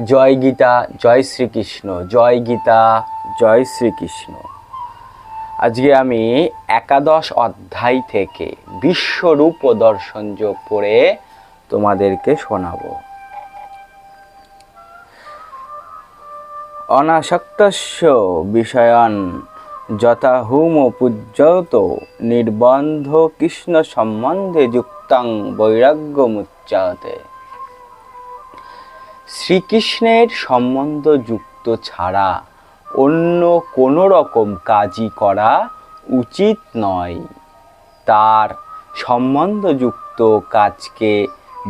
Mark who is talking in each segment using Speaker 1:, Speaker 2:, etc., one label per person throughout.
Speaker 1: জয় গীতা, জয় শ্রীকৃষ্ণ, জয় গীতা, জয় শ্রীকৃষ্ণ। আজকে আমি একাদশ অধ্যায় থেকে বিশ্বরূপ দর্শন যোগ পড়ে তোমাদেরকে শোনাবো। অনাসক্তস্য বিষয়ন যথা হুম পূজ্যত নির্বন্ধ কৃষ্ণ সম্বন্ধে যুক্তাং বৈরাগ্যমুচ্চাতে শ্রীকৃষ্ণের সম্বন্ধ যুক্ত ছাড়া অন্য কোনো রকম কাজই করা উচিত নয়। তার সম্বন্ধযুক্ত কাজকে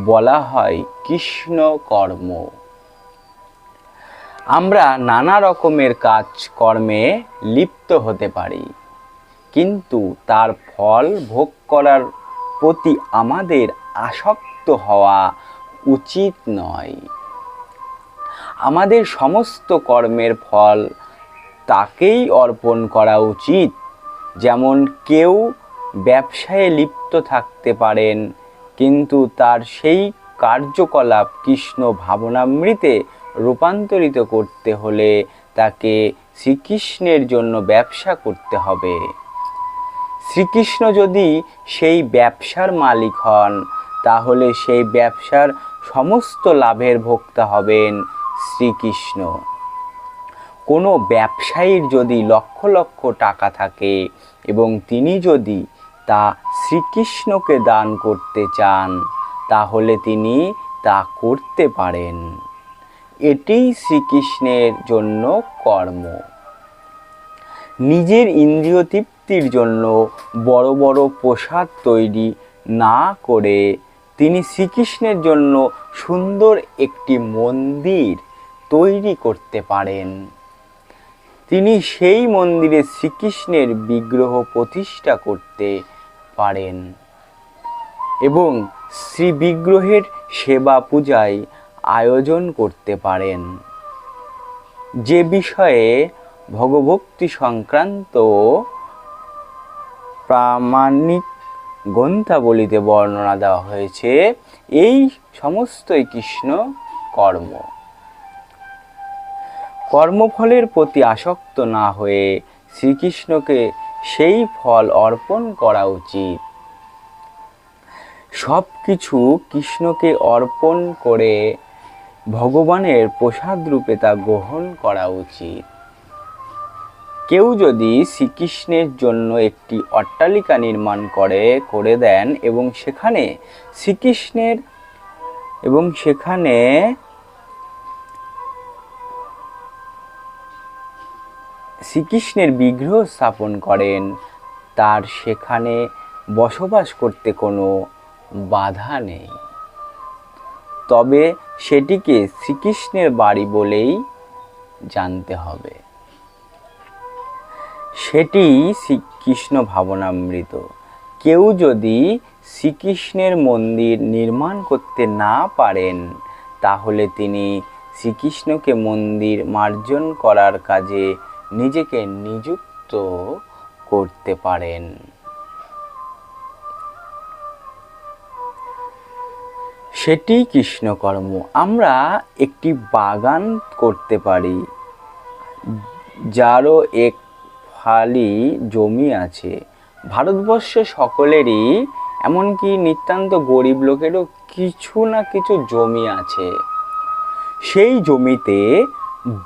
Speaker 1: বলা হয় কৃষ্ণ কর্ম। আমরা নানা রকমের কাজ কর্মে লিপ্ত হতে পারি, কিন্তু তার ফল ভোগ করার প্রতি আমাদের আসক্ত হওয়া উচিত নয়। আমাদের সমস্ত কর্মের ফল তাকেই অর্পণ করা উচিত। যেমন কেউ ব্যবসায়ে লিপ্ত থাকতে পারেন, কিন্তু তার সেই কার্যকলাপ কৃষ্ণ ভাবনামৃতে রূপান্তরিত করতে হলে তাকে শ্রীকৃষ্ণের জন্য ব্যবসা করতে হবে। শ্রীকৃষ্ণ যদি সেই ব্যবসার মালিক হন, তাহলে সেই ব্যবসার সমস্ত লাভের ভোক্তা হবেন। শ্রীকৃষ্ণ। কোনো ব্যবসায়ীর যদি লক্ষ লক্ষ টাকা থাকে এবং তিনি যদি তা শ্রীকৃষ্ণকে দান করতে চান, তাহলে তিনি তা করতে পারেন। এটিই শ্রীকৃষ্ণের জন্য কর্ম। নিজের ইন্দ্রিয় তৃপ্তির জন্য বড় বড় প্রসাদ তৈরি না করে তিনি শ্রীকৃষ্ণের জন্য সুন্দর একটি মন্দির তৈরি করতে পারেন। তিনি সেই মন্দিরে শ্রীকৃষ্ণের বিগ্রহ প্রতিষ্ঠা করতে পারেন এবং শ্রী বিগ্রহের সেবা পূজায় আয়োজন করতে পারেন। যে বিষয়ে ভগভক্তি সংক্রান্ত প্রামাণিক গ্রন্থাবলিতে বর্ণনা দেওয়া হয়েছে, এই সমস্তই কৃষ্ণ কর্ম কর্মফলের প্রতি আসক্ত না হয়ে শ্রীকৃষ্ণকে সেই ফল অর্পণ করা উচিত। সব কিছু কৃষ্ণকে অর্পণ করে ভগবানের প্রসাদ রূপে তা গ্রহণ করা উচিত। কেউ যদি শ্রীকৃষ্ণের জন্য একটি অট্টালিকা নির্মাণ করে করে দেন এবং সেখানে শ্রীকৃষ্ণের এবং সেখানে শ্রীকৃষ্ণের বিগ্রহ স্থাপন করেন। তার সেখানে বসবাস করতে কোনো বাধা নেই। তবে সেটিকে শ্রীকৃষ্ণের বাড়ি বলেই জানতে হবে। সেটি শ্রীকৃষ্ণ ভাবনামৃত। কেউ যদি শ্রীকৃষ্ণের মন্দির নির্মাণ করতে না পারেন, তাহলে তিনি শ্রীকৃষ্ণকে মন্দির মার্জন করার কাজে নিজেকে নিযুক্ত করতে পারেন। সেটি কৃষ্ণকর্ম। আমরা একটি বাগান করতে পারি, যারও এক ফালি জমি আছে। ভারতবর্ষে সকলেরই, এমনকি নিতান্ত গরিব লোকেরও কিছু না কিছু জমি আছে। সেই জমিতে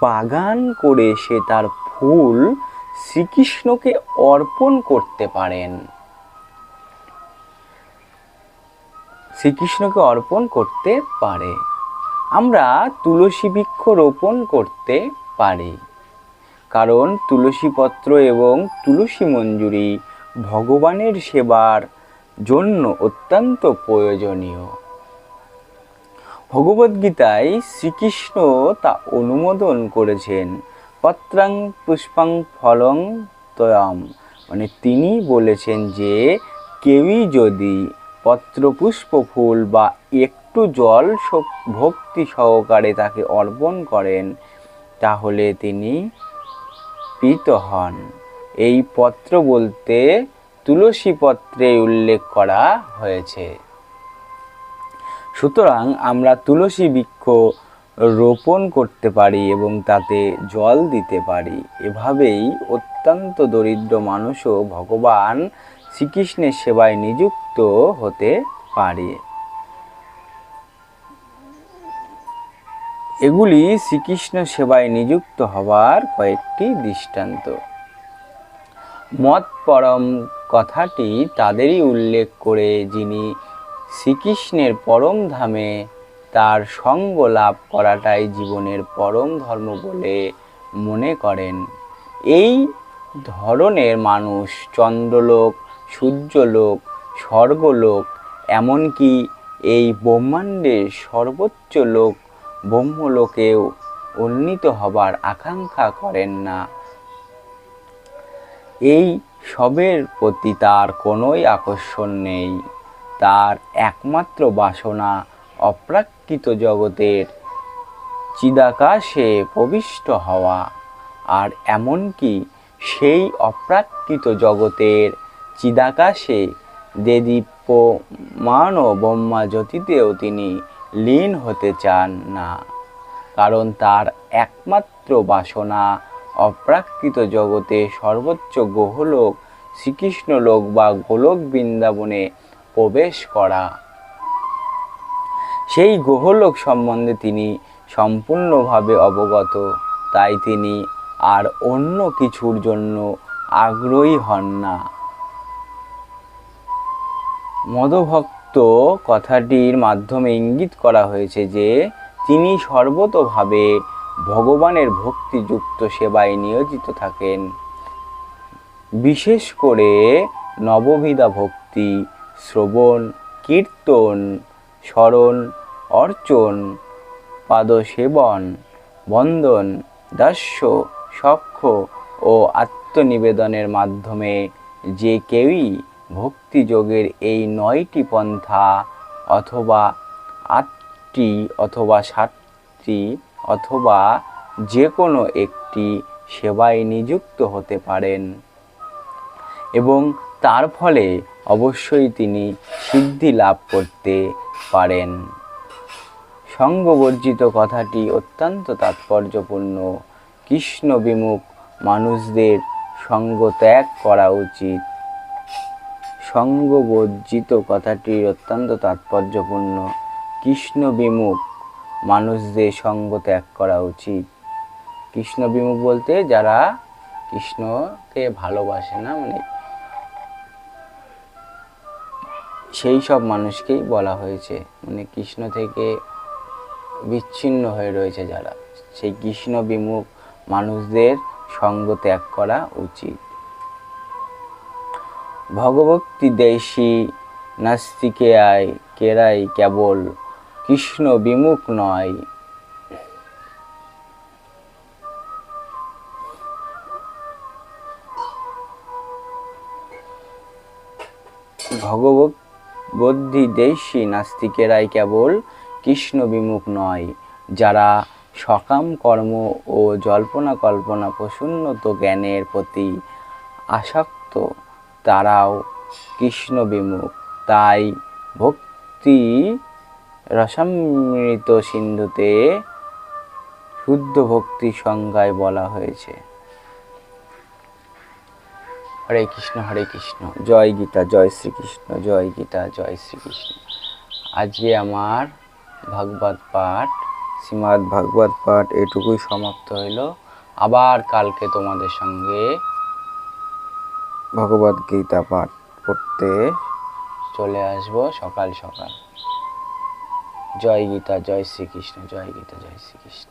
Speaker 1: বাগান করে সে তার ফুল শ্রীকৃষ্ণকে অর্পণ করতে পারেন। শ্রীকৃষ্ণকে অর্পণ করতে পারে। আমরা তুলসী বৃক্ষ রোপণ করতে পারি। কারণ তুলসী পত্র এবং তুলসী মঞ্জুরি ভগবানের সেবার জন্য অত্যন্ত প্রয়োজনীয়। ভগবদ্গীতায় শ্রীকৃষ্ণ তা অনুমোদন করেছেন। পত্রাং পুষ্পাং ফলং তয়াম। মানে তিনি বলেছেন যে, কেউই যদি পত্র পুষ্প ফুল বা একটু জল ভক্তি সহকারে তাকে অর্পণ করেন, তাহলে তিনি প্রীত হন। এই পত্র বলতে তুলসী পত্রে উল্লেখ করা হয়েছে। সুতরাং আমরা তুলসী বৃক্ষ রোপণ করতে পারি এবং তাতে জল দিতে পারি। এভাবেই অত্যন্ত দরিদ্র মানুষও ভগবান শ্রীকৃষ্ণের সেবায় নিযুক্ত হতে পারে। এগুলি শ্রীকৃষ্ণ সেবায় নিযুক্ত হওয়ার কয়েকটি দৃষ্টান্ত। মত পরম কথাটি তাদেরই উল্লেখ করে যিনি শ্রীকৃষ্ণের পরম ধামে তার সঙ্গ লাভ করাটাই জীবনের পরম ধর্ম বলে মনে করেন। এই ধরনের মানুষ চন্দ্রলোক, সূর্যলোক, স্বর্গলোক, এমনকি এই ব্রহ্মাণ্ডের সর্বোচ্চ লোক ব্রহ্মলোকেও উন্নীত হবার আকাঙ্ক্ষা করেন না। এই সবের প্রতি তার কোনোই আকর্ষণ নেই। তার একমাত্র বাসনা অপ্রাকৃত জগতের চিদাকাশে প্রবিষ্ট হওয়া। আর এমনকি সেই অপ্রাকৃত জগতের চিদাকাশে দেদীপ্যমান ও ব্রহ্মা জ্যোতিতেও তিনি লীন হতে চান না। কারণ তার একমাত্র বাসনা অপ্রাকৃত জগতে সর্বোচ্চ গোহলোক শ্রীকৃষ্ণলোক বা গোলক বৃন্দাবনে প্রবেশ করা। সেই গোহলোক সম্বন্ধে তিনি সম্পূর্ণভাবে অবগত। তাই তিনি আর অন্য কিছুর জন্য আগ্রহী হন না। মদভক্ত কথাটির মাধ্যমে ইঙ্গিত করা হয়েছে যে, তিনি সর্বতভাবে ভগবানের ভক্তিযুক্ত সেবায় নিয়োজিত থাকেন। বিশেষ করে নববিধা ভক্তি, শ্রবণ, কীর্তন স্মরণ অর্চন, পাদসেবন, বন্দন, দাস্য, সক্ষ ও আত্মনিবেদনের মাধ্যমে যে কেউই ভক্তিযোগের এই নয়টি পন্থা অথবা আটটি অথবা সাতটি অথবা যে কোনো একটি সেবায় নিযুক্ত হতে পারেন এবং তার ফলে অবশ্যই তিনি সিদ্ধি লাভ করতে পারেন। সঙ্গবর্জিত কথাটি অত্যন্ত তাৎপর্যপূর্ণ। কৃষ্ণ বিমুখ মানুষদের সঙ্গ ত্যাগ করা উচিত। সঙ্গবর্জিত কথাটি অত্যন্ত তাৎপর্যপূর্ণ। কৃষ্ণ বিমুখ মানুষদের সঙ্গ ত্যাগ করা উচিত। কৃষ্ণ বিমুখ বলতে যারা কৃষ্ণকে ভালোবাসে না মানে সেই সব মানুষকেই বলা হয়েছে। মানে কৃষ্ণ থেকে বিচ্ছিন্ন হয়ে রয়েছে যারা। সেই কৃষ্ণ বিমুখ মানুষদের সঙ্গ ত্যাগ করা উচিত। ভগবক্তি দেশি নাস্তিকে আয় কেরাই কেবল কৃষ্ণ বিমুখ নয়। ভগবত বদ্ধি দেশি নাস্তিকেরাই কেবল কৃষ্ণ বিমুখ নয়, যারা সকাম কর্ম ও জল্পনা কল্পনা প্রসন্নত জ্ঞানের প্রতি আসক্ত, তারাও কৃষ্ণ বিমুখ। তাই ভক্তি রসামৃত সিন্ধুতে শুদ্ধ ভক্তি সংজ্ঞায় বলা হয়েছে। হরে কৃষ্ণ হরে কৃষ্ণ। জয় গীতা জয় শ্রীকৃষ্ণ জয় গীতা জয় শ্রীকৃষ্ণ। আজকে আমার ভাগবত পাঠ শ্রীমৎ ভাগবত পাঠ এটুকুই সমাপ্ত হইল। আবার কালকে তোমাদের সঙ্গে ভগবত গীতা পাঠ পড়তে চলে আসব সকাল সকাল। জয় গীতা জয় শ্রীকৃষ্ণ জয় গীতা জয় শ্রীকৃষ্ণ।